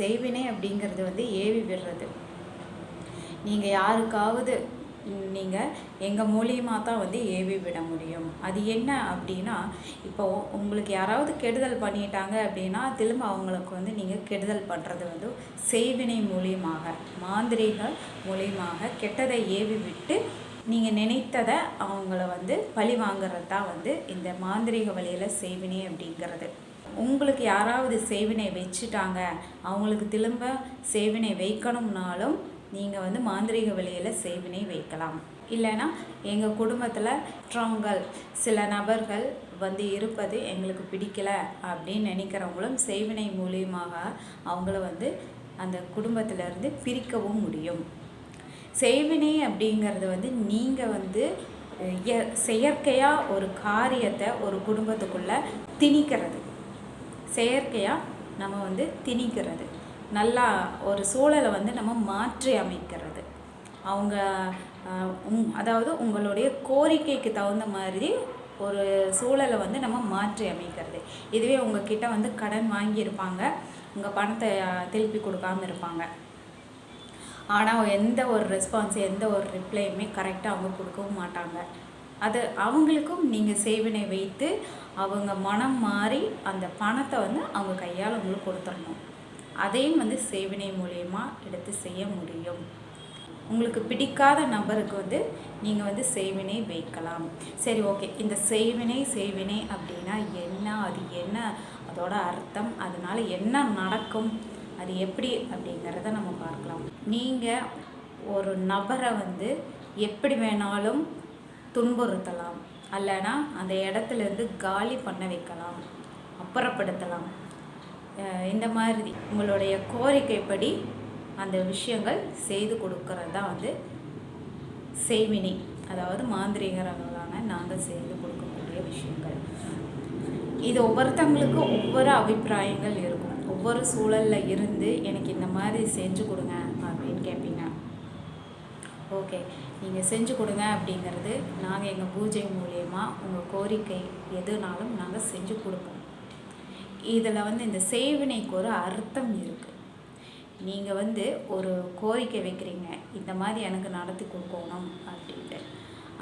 செய்வினை அப்படிங்கிறது வந்து ஏவி விடுறது. நீங்கள் யாருக்காவது நீங்கள் எங்கள் மூலியமாக தான் வந்து ஏவி விட முடியும். அது என்ன அப்படின்னா இப்போ உங்களுக்கு யாராவது கெடுதல் பண்ணிட்டாங்க அப்படின்னா திரும்ப அவங்களுக்கு வந்து நீங்கள் கெடுதல் பண்ணுறது வந்து செய்வினை மூலியமாக மாந்திரிகள் மூலியமாக கெட்டதை ஏவி விட்டு நீங்கள் நினைத்ததை அவங்கள வந்து பழி வாங்குறது தான் வந்து இந்த மாந்திரீக வழியில் செய்வினை அப்படிங்கிறது. உங்களுக்கு யாராவது சேவினை வச்சுட்டாங்க அவங்களுக்கு திரும்ப சேவினை வைக்கணும்னாலும் நீங்கள் வந்து மாந்திரீக வழியில் சேவினை வைக்கலாம். இல்லைன்னா எங்கள் குடும்பத்தில் ஸ்ட்ராங்கல் சில நபர்கள் வந்து இருப்பது எங்களுக்கு பிடிக்கல அப்படின்னு நினைக்கிறவங்களும் சேவினை மூலியமாக அவங்கள வந்து அந்த குடும்பத்திலேருந்து பிரிக்கவும் முடியும். செய்வினை அப்படிங்கிறது வந்து நீங்கள் வந்து இய- செயற்கையாக ஒரு காரியத்தை ஒரு குடும்பத்துக்குள்ளே திணிக்கிறது. செயற்கையாக நம்ம வந்து திணிக்கிறது. நல்லா ஒரு சூழலை வந்து நம்ம மாற்றி அமைக்கிறது. அவங்க உங் அதாவது உங்களுடைய கோரிக்கைக்கு தகுந்த மாதிரி ஒரு சூழலை வந்து நம்ம மாற்றி அமைக்கிறது. இதுவே உங்ககிட்ட வந்து கடன் வாங்கியிருப்பாங்க. உங்கள் பணத்தை திருப்பி கொடுக்காம இருப்பாங்க. ஆனால் எந்த ஒரு ரெஸ்பான்ஸ் எந்த ஒரு ரிப்ளையுமே கரெக்டாக அவங்க கொடுக்கவும் மாட்டாங்க. அது அவங்களுக்கும் நீங்கள் சேவினை வைத்து அவங்க மனம் மாறி அந்த பணத்தை வந்து அவங்க கையால் உங்களுக்கு கொடுத்துடணும். அதையும் வந்து சேவினை மூலயமா எடுத்து செய்ய முடியும். உங்களுக்கு பிடிக்காத நபருக்கு வந்து நீங்கள் வந்து செய்வினை வைக்கலாம். சரி ஓகே. இந்த செய்வினை செய்வினை அப்படின்னா என்ன? அது என்ன? அதோட அர்த்தம் அதனால் என்ன நடக்கும்? அது எப்படி அப்படிங்கிறத நம்ம பார்க்கலாம். நீங்கள் ஒரு நபரை வந்து எப்படி வேணாலும் துன்புறுத்தலாம். அல்லனா அந்த இடத்துல இருந்து காலி பண்ண வைக்கலாம். அப்புறப்படுத்தலாம். இந்த மாதிரி உங்களுடைய கோரிக்கைப்படி அந்த விஷயங்கள் செய்து கொடுக்கறது தான் வந்து செய்வினி அதாவது மாந்திரிகர்களான நாங்கள் செய்து கொடுக்கக்கூடிய விஷயங்கள். இது ஒவ்வொருத்தங்களுக்கும் ஒவ்வொரு அபிப்பிராயங்கள் இருக்கும். ஒவ்வொரு சூழலில் இருந்து எனக்கு இந்த மாதிரி செஞ்சு கொடுங்க அப்படின்னு கேட்பீங்க ஓகே நீங்கள் செஞ்சு கொடுங்க அப்படிங்கிறது நாங்கள் எங்கள் பூஜை மூலயமா உங்கள் கோரிக்கை எதுனாலும் நாங்கள் செஞ்சு கொடுப்போம். இதில் வந்து இந்த சேவினைக்கு ஒரு அர்த்தம் இருக்குது நீங்கள் வந்து ஒரு கோரிக்கை வைக்கிறீங்க இந்த மாதிரி எனக்கு நடத்தி கொடுக்கணும் அப்படின்ட்டு.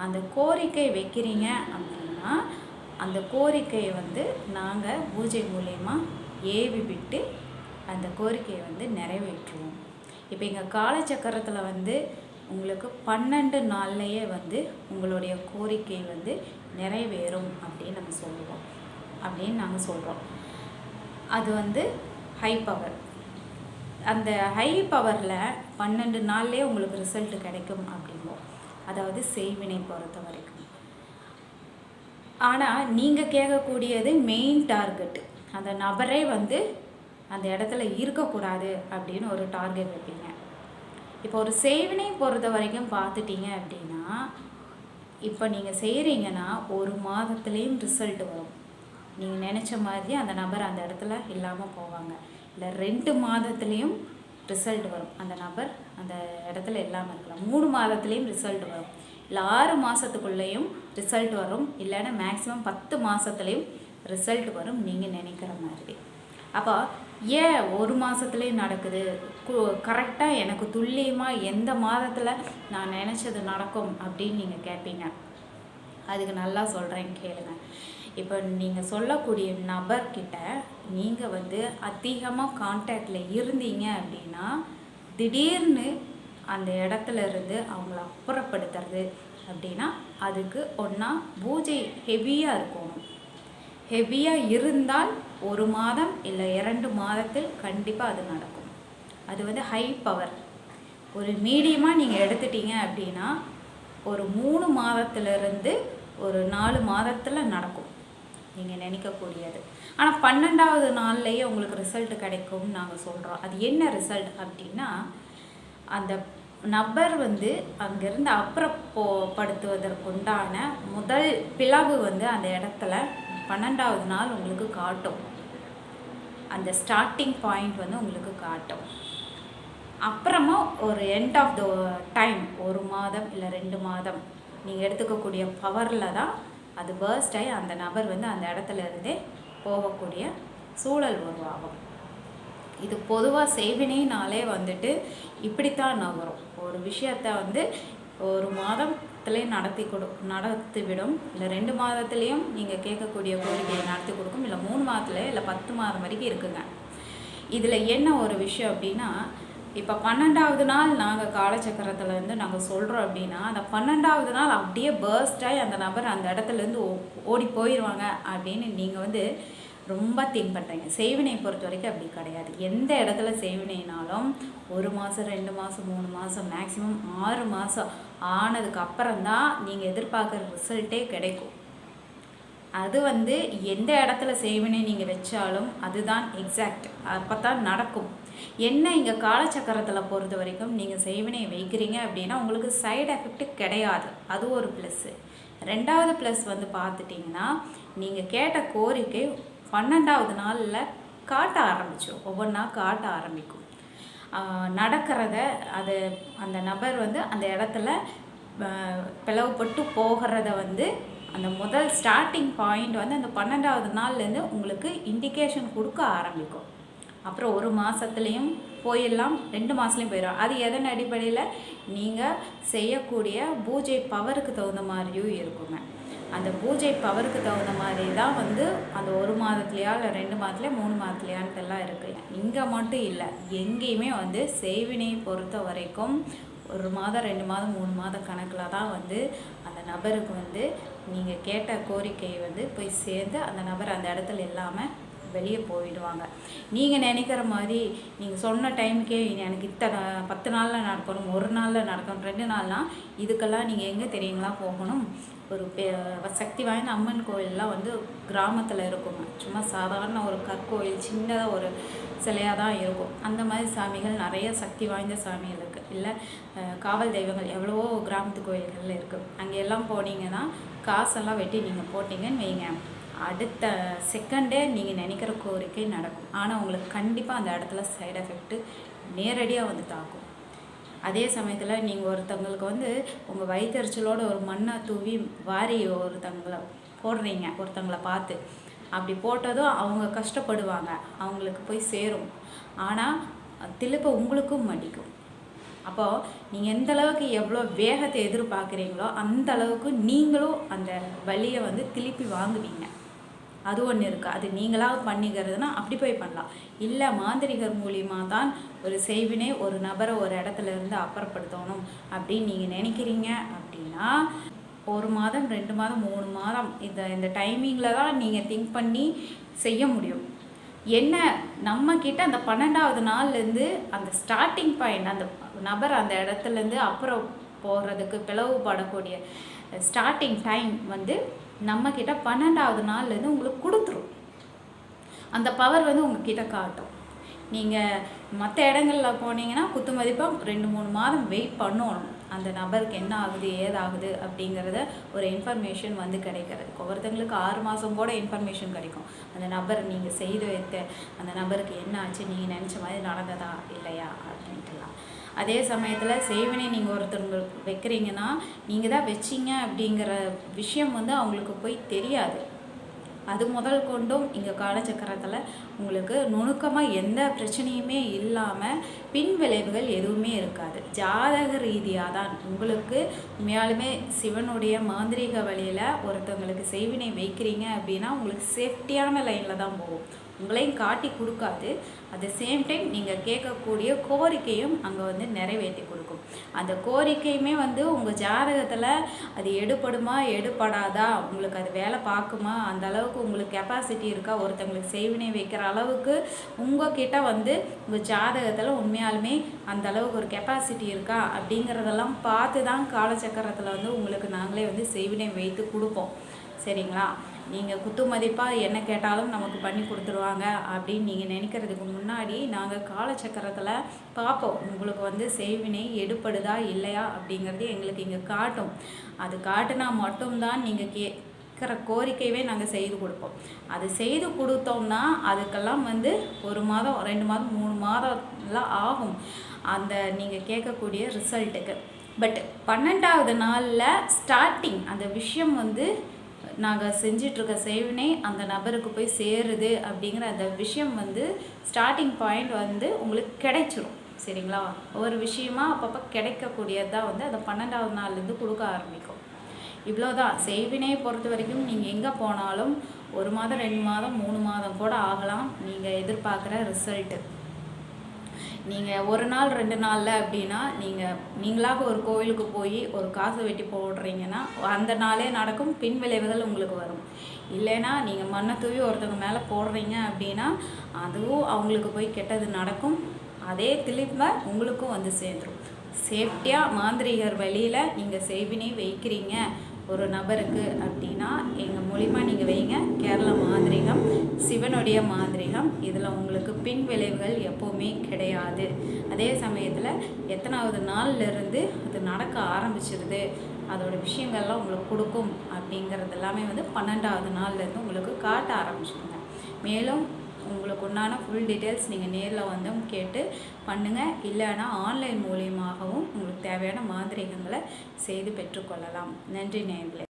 அந்த கோரிக்கை வைக்கிறீங்க அப்படின்னா அந்த கோரிக்கையை வந்து நாங்கள் பூஜை மூலயமா ஏவி விட்டு அந்த கோரிக்கையை வந்து நிறைவேற்றுவோம். இப்போ எங்கள் காலச்சக்கரத்தில் வந்து உங்களுக்கு பன்னெண்டு நாள்லையே வந்து உங்களுடைய கோரிக்கை வந்து நிறைவேறும் அப்படின்னு நம்ம சொல்லுவோம். அப்படின்னு நாங்கள் சொல்கிறோம் அது வந்து ஹை பவர் அந்த ஹை பவரில் பன்னெண்டு நாள்லேயே உங்களுக்கு ரிசல்ட் கிடைக்கும் அப்படிம்போம். அதாவது செய்வினை பொறுத்த வரைக்கும். ஆனால் நீங்கள் கேட்கக்கூடியது மெயின் டார்கெட்டு அந்த நபரே வந்து அந்த இடத்துல இருக்கக்கூடாது அப்படின்னு ஒரு டார்கெட் வைப்பீங்க. இப்போ ஒரு சேவனை பொறுத்த வரைக்கும் பார்த்துட்டீங்க அப்படின்னா இப்போ நீங்கள் செய்கிறீங்கன்னா ஒரு மாதத்துலேயும் ரிசல்ட் வரும். நீங்கள் நினச்ச மாதிரி அந்த நபர் அந்த இடத்துல இல்லாமல் போவாங்க. இல்லை ரெண்டு மாதத்துலேயும் ரிசல்ட் வரும். அந்த நபர் அந்த இடத்துல இல்லாமல் இருக்கலாம். மூணு மாதத்துலேயும் ரிசல்ட் வரும். இல்லை ஆறு மாதத்துக்குள்ளேயும் ரிசல்ட் வரும். இல்லைன்னா மேக்ஸிமம் பத்து மாதத்துலேயும் ரிசல்ட் வரும். நீங்கள் நினைக்கிற மாதிரி. அப்போ ஏன் ஒரு மாதத்துலேயே நடக்குது? கரெக்டாக எனக்கு துல்லியமாக எந்த மாதத்தில் நான் நினச்சது நடக்கும் அப்படின்னு நீங்கள் கேட்பீங்க அதுக்கு நல்லா சொல்கிறேன் கேளுங்க. இப்போ நீங்கள் சொல்லக்கூடிய நபர்கிட்ட நீங்கள் வந்து அதிகமாக கான்டாக்டில் இருந்தீங்க அப்படின்னா திடீர்னு அந்த இடத்துல இருந்து அவங்கள அப்புறப்படுத்துறது அப்படின்னா அதுக்கு ஒன்றா பூஜை ஹெவியாக இருக்கணும். ஹெவியாக இருந்தால் ஒரு மாதம் இல்லை இரண்டு மாதத்தில் கண்டிப்பாக அது நடக்கும். அது வந்து ஹை பவர் ஒரு மீடியமாக நீங்கள் எடுத்துட்டீங்க அப்படின்னா ஒரு மூணு மாதத்துலேருந்து ஒரு நாலு மாதத்தில் நடக்கும். நீங்கள் நினைக்கக்கூடியது. ஆனால் பன்னெண்டாவது நாள்லேயே உங்களுக்கு ரிசல்ட் கிடைக்கும்னு நாங்கள் சொல்கிறோம் அது என்ன ரிசல்ட் அப்படின்னா அந்த நபர் வந்து அங்கேருந்து அப்புறப்படுத்துவதற்குண்டான முதல் பிளவு வந்து அந்த இடத்துல பன்னெண்டாவது நாள் உங்களுக்கு காட்டும். அந்த ஸ்டார்டிங் பாயிண்ட் வந்து உங்களுக்கு காட்டும். அப்புறமா ஒரு எண்ட் ஆஃப் த டைம் ஒரு மாதம் இல்லை ரெண்டு மாதம் நீங்கள் எடுத்துக்கக்கூடிய பவரில் தான் அது பேர்ஸ்ட் ஆகி அந்த நபர் வந்து அந்த இடத்துல இருந்தே போகக்கூடிய சூழல் உருவாகும். இது பொதுவாக செய்வினைனாலே வந்துட்டு இப்படித்தான் நகரும். ஒரு விஷயத்த வந்து ஒரு மாதத்திலே நடத்தி கொடு நடத்திவிடும். இல்லை ரெண்டு மாதத்துலேயும் நீங்கள் கேட்கக்கூடிய கோரிக்கையை நடத்தி கொடுக்கும். இல்லை மூணு மாதத்துல இல்லை பத்து மாதம் வரைக்கும் இருக்குங்க. இதில் என்ன ஒரு விஷயம் அப்படின்னா இப்போ பன்னெண்டாவது நாள் நாங்கள் காலச்சக்கரத்தில் இருந்து நாங்கள் சொல்கிறோம் அப்படின்னா அந்த பன்னெண்டாவது நாள் அப்படியே பேர்ஸ்டாகி அந்த நபர் அந்த இடத்துலேருந்து ஓடி போயிடுவாங்க அப்படின்னு நீங்கள் வந்து ரொம்ப திங்க் பண்ணுறீங்க சேவினை பொறுத்த வரைக்கும் அப்படி கிடையாது. எந்த இடத்துல சேவினைனாலும் ஒரு மாதம் ரெண்டு மாதம் மூணு மாதம் மேக்ஸிமம் ஆறு மாதம் ஆனதுக்கு அப்புறம் தான் நீங்கள் எதிர்பார்க்குற ரிசல்ட்டே கிடைக்கும். அது வந்து எந்த இடத்துல சேவினை நீங்கள் வச்சாலும் அதுதான் எக்ஸாக்ட் அப்போ தான் நடக்கும். என்ன இங்கே காலச்சக்கரத்தில் பொறுத்த வரைக்கும் நீங்கள் சேவினை வைக்கிறீங்க அப்படின்னா உங்களுக்கு சைடு எஃபெக்ட் கிடையாது. அது ஒரு ப்ளஸ்ஸு ரெண்டாவது ப்ளஸ் வந்து பார்த்துட்டிங்கன்னா நீங்கள் கேட்ட கோரிக்கை பன்னெண்டாவது நாளில் காட்ட ஆரம்பிச்சிடும் ஒவ்வொன்றா காட்ட ஆரம்பிக்கும். நடக்கிறத அது அந்த நபர் வந்து அந்த இடத்துல பிளவுபட்டு போகிறத வந்து அந்த முதல் ஸ்டார்டிங் பாயிண்ட் வந்து அந்த பன்னெண்டாவது நாள்லேருந்து உங்களுக்கு இண்டிகேஷன் கொடுக்க ஆரம்பிக்கும். அப்புறம் ஒரு மாதத்துலேயும் போயிடலாம் ரெண்டு மாதத்துலேயும் போயிடும் அது எதன் அடிப்படையில்? நீங்கள் செய்யக்கூடிய பூஜை பவருக்கு தகுந்த மாதிரியும் இருக்குங்க. அந்த பூஜை பவருக்கு தகுந்த மாதிரி தான் வந்து அந்த ஒரு மாதத்துலையா இல்லை ரெண்டு மாதத்துலையா மூணு மாதத்துலையான்ட்டெல்லாம் இருக்குது இங்கே மட்டும் இல்லை எங்கேயுமே வந்து செய்வினை பொறுத்த வரைக்கும் ஒரு மாதம் ரெண்டு மாதம் மூணு மாதம் கணக்கில் தான் வந்து அந்த நபருக்கு வந்து நீங்கள் கேட்ட கோரிக்கையை வந்து போய் சேர்ந்து அந்த நபர் அந்த இடத்துல இல்லாமல் வெளியே போயிடுவாங்க. நீங்கள் நினைக்கிற மாதிரி நீங்கள் சொன்ன டைமுக்கே எனக்கு இத்தனை பத்து நாளில் நடக்கணும் ஒரு நாளில் நடக்கணும் ரெண்டு நாள்னால் இதுக்கெல்லாம் நீங்கள் எங்கே தெரியுங்களா போகணும்? ஒரு சக்தி வாய்ந்த அம்மன் கோயிலெலாம் வந்து கிராமத்தில் இருக்குங்க. சும்மா சாதாரண ஒரு கற்கோயில் சின்னதாக ஒரு சிலையாக தான் இருக்கும். அந்த மாதிரி சாமிகள் நிறைய சக்தி வாய்ந்த சாமிகள் இருக்குது இல்லை காவல் தெய்வங்கள் எவ்வளவோ கிராமத்து கோயில்களில் இருக்குது அங்கே எல்லாம் போனீங்கன்னா காசெல்லாம் வெட்டி நீங்கள் போட்டிங்கன்னு வைங்க. அடுத்த செகண்டே நீங்கள் நினைக்கிற கோரிக்கை நடக்கும். ஆனால் உங்களுக்கு கண்டிப்பாக அந்த இடத்துல சைடு எஃபெக்ட்டு நேரடியாக வந்து தாக்கும். அதே சமயத்தில் நீங்கள் ஒருத்தவங்களுக்கு வந்து உங்கள் வயிற்றுச்சலோட ஒரு மண்ணை தூவி வாரி ஒருத்தங்களை போடுறீங்க ஒருத்தங்களை பார்த்து. அப்படி போட்டதும் அவங்க கஷ்டப்படுவாங்க அவங்களுக்கு போய் சேரும். ஆனால் திருப்ப உங்களுக்கும் மடிக்கும் அப்போது நீங்கள் எந்த அளவுக்கு எவ்வளோ வேகத்தை எதிர்பார்க்குறீங்களோ அந்த அளவுக்கு நீங்களும் அந்த வழியை வந்து திருப்பி வாங்குவீங்க. அது ஒன்று இருக்குது அது நீங்களாக பண்ணிக்கிறதுனா அப்படி போய் பண்ணலாம். இல்லை மாந்திரிகர் மூலியமாக தான் ஒரு செய்வினை ஒரு நபரை ஒரு இடத்துல இருந்து அப்புறப்படுத்தணும் அப்படின்னு நீங்கள் நினைக்கிறீங்க அப்படின்னா ஒரு மாதம் ரெண்டு மாதம் மூணு மாதம் இந்த இந்த டைமிங்கில் தான் நீங்கள் திங்க் பண்ணி செய்ய முடியும். என்ன நம்ம கிட்ட அந்த பன்னெண்டாவது நாள்லேருந்து அந்த ஸ்டார்டிங் பாயிண்ட் அந்த நபர் அந்த இடத்துலேருந்து அப்புறம் போகிறதுக்கு பிளவுபடக்கூடிய ஸ்டார்டிங் டைம் வந்து நம்மக்கிட்ட பன்னெண்டாவது நாள்லேருந்து உங்களுக்கு கொடுத்துரும். அந்த பவர் வந்து உங்ககிட்ட காட்டும். நீங்கள் மற்ற இடங்களில் போனீங்கன்னா குத்து மதிப்பாக ரெண்டு மூணு மாதம் வெயிட் பண்ணணும். அந்த நபருக்கு என்ன ஆகுது ஏதாகுது அப்படிங்கிறத ஒரு இன்ஃபர்மேஷன் வந்து கிடைக்கிறது. ஒவ்வொருத்தங்களுக்கு ஆறு மாதம் கூட இன்ஃபர்மேஷன் கிடைக்கும். அந்த நபர் நீங்கள் செய்து வைத்த அந்த நபருக்கு என்ன ஆச்சு நீங்கள் நினச்ச மாதிரி நடந்ததா இல்லையா அப்படின்ட்டுலாம். அதே சமயத்தில் செய்வினை நீங்கள் ஒருத்தர் வைக்கிறீங்கன்னா நீங்கள் தான் வச்சிங்க அப்படிங்கிற விஷயம் வந்து அவங்களுக்கு போய் தெரியாது. அது முதல் கொண்டும் இங்கே காலச்சக்கரத்தில் உங்களுக்கு நுணுக்கமாக எந்த பிரச்சனையுமே இல்லாமல் பின் விளைவுகள் எதுவுமே இருக்காது. ஜாதக ரீதியாக தான் உங்களுக்கு உண்மையாலுமே சிவனுடைய மாந்திரீக வழியில் ஒருத்தவங்களுக்கு செய்வினை வைக்கிறீங்க அப்படின்னா உங்களுக்கு சேஃப்டியான லைனில் தான் போகும். உங்களையும் காட்டி கொடுக்காது. அட் த சேம் டைம் நீங்கள் கேட்கக்கூடிய கோரிக்கையும் அங்கே வந்து நிறைவேற்றி கொடுக்கும். அந்த கோரிக்கையுமே வந்து உங்கள் ஜாதகத்தில் அது எடுப்படுமா எடுப்படாதா உங்களுக்கு அது வேலை பார்க்குமா? அந்த அளவுக்கு உங்களுக்கு கெப்பாசிட்டி இருக்கா? ஒருத்தங்களுக்கு செய்வினை வைக்கிற அளவுக்கு உங்ககிட்ட வந்து உங்கள் ஜாதகத்தில் உண்மையாலுமே அந்த அளவுக்கு ஒரு கெப்பாசிட்டி இருக்கா? அப்படிங்கிறதெல்லாம் பார்த்து தான் காலச்சக்கரத்தில் வந்து உங்களுக்கு நாங்களே வந்து செய்வினை வைத்து கொடுப்போம். சரிங்களா? நீங்கள் குத்து மதிப்பாக என்ன கேட்டாலும் நமக்கு பண்ணி கொடுத்துருவாங்க அப்படின்னு நீங்கள் நினைக்கிறதுக்கு முன்னாடி நாங்கள் காலச்சக்கரத்தில் பார்ப்போம் உங்களுக்கு வந்து செய்வினை எடுப்படுதா இல்லையா அப்படிங்கிறது எங்களுக்கு இங்கே காட்டும். அது காட்டுனா மட்டும்தான் நீங்கள் கே கேட்குற கோரிக்கையவே நாங்கள் செய்து கொடுப்போம். அது செய்து கொடுத்தோம்னா அதுக்கெல்லாம் வந்து ஒரு மாதம் ரெண்டு மாதம் மூணு மாதம்லாம் ஆகும் அந்த நீங்கள் கேட்கக்கூடிய ரிசல்ட்டுக்கு. பட் பன்னெண்டாவது நாளில் ஸ்டார்டிங் அந்த விஷயம் வந்து நாங்கள் செஞ்சிட்ருக்க சேவனே அந்த நபருக்கு போய் சேருது அப்படிங்கிற அந்த விஷயம் வந்து ஸ்டார்டிங் பாயிண்ட் வந்து உங்களுக்கு கிடைச்சிரும். சரிங்களா? ஒரு விஷயமா அப்பப்போ கிடைக்கக்கூடியது தான் வந்து அந்த பன்னெண்டாவது நாள்லேருந்து கொடுக்க ஆரம்பிக்கும். இவ்வளோதான் செய்வினை பொறுத்த வரைக்கும் நீங்கள் எங்கே போனாலும் ஒரு மாதம் ரெண்டு மாதம் மூணு மாதம் கூட ஆகலாம். நீங்கள் எதிர்பார்க்குற ரிசல்ட்டு நீங்கள் ஒரு நாள் ரெண்டு நாளில் அப்படின்னா நீங்கள் நீங்களாக ஒரு கோவிலுக்கு போய் ஒரு காசு வெட்டி போடுறீங்கன்னா அந்த நாளே நடக்கும் பின் விளைவுகள் உங்களுக்கு வரும். இல்லைன்னா நீங்கள் மண்ணை தூவி ஒருத்தவங்க மேலே போடுறீங்க அப்படின்னா அதுவும் அவங்களுக்கு போய் கெட்டது நடக்கும். அதே திரும்ப உங்களுக்கும் வந்து சேர்ந்துடும் சேஃப்டியாக மாந்திரிகர் வழியில் நீங்கள் செய்வினை வைக்கிறீங்க. ஒரு நபருக்கு அப்படின்னா எங்கள் மூலிமா நீங்கள் வைங்க. கேரளா மாந்திரிகம் சிவனுடைய மாந்திரிகம் இதில் உங்களுக்கு பின் விளைவுகள் எப்போவுமே கிடையாது. அதே சமயத்தில் எத்தனாவது நாள்லேருந்து அது நடக்க ஆரம்பிச்சிருது அதோட விஷயங்கள்லாம் உங்களுக்கு கொடுக்கும் அப்படிங்கிறது எல்லாமே வந்து பன்னெண்டாவது நாள்லேருந்து உங்களுக்கு காட்ட ஆரம்பிச்சிருங்க. மேலும் உங்களுக்கு உண்டான ஃபுல் டீட்டெயில்ஸ் நீங்கள் நேரில் வந்தும் கேட்டு பண்ணுங்கள் இல்லைன்னா ஆன்லைன் மூலியமாகவும் உங்களுக்கு தேவையான மாந்திரிகங்களை செய்து பெற்றுக்கொள்ளலாம். நன்றி நேர்களே